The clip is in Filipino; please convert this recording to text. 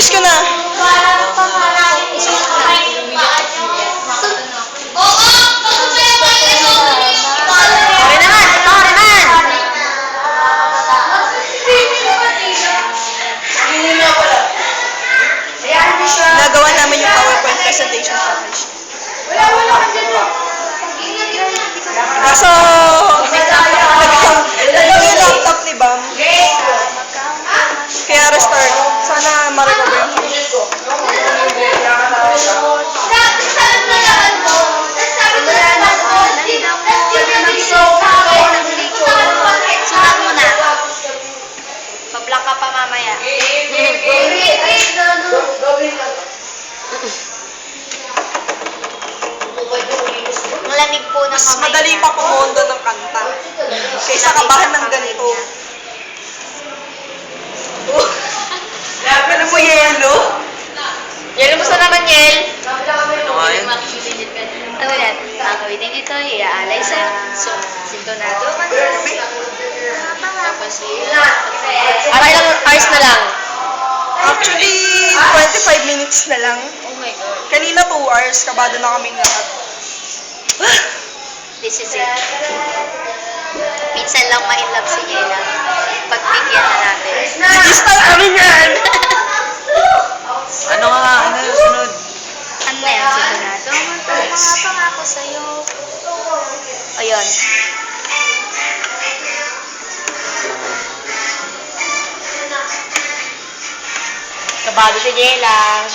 wish ka na. Nagawa namin yung PowerPoint presentation sa akin. Kaso, nagkang yung laptop ni Bam. Kaya restart. Mamaya. Malamig po na Mas kamay madali pa pumondo ng kanta. Kaysa kabahan ng ganito. Oh. Grabe na mo yelo. Yelo mo sa naman, Yel. Ano nga yun? Ano yan? Ang awiting ito, iaalay sa so, sintonado. Tapos, Aray lang, hours na lang. Actually, 25 minutes na lang. Oh my God. Kanina 2 hours, kabado na kaming lahat. This is it. Minsan lang ma-inlove si Yela. Pagbigyan na natin. Nag-start kami yan! Ano nga, ano yung sunod? Ano na yan? Sintonado. Magpapangako sa'yo. Ayun. Kabado si Jela.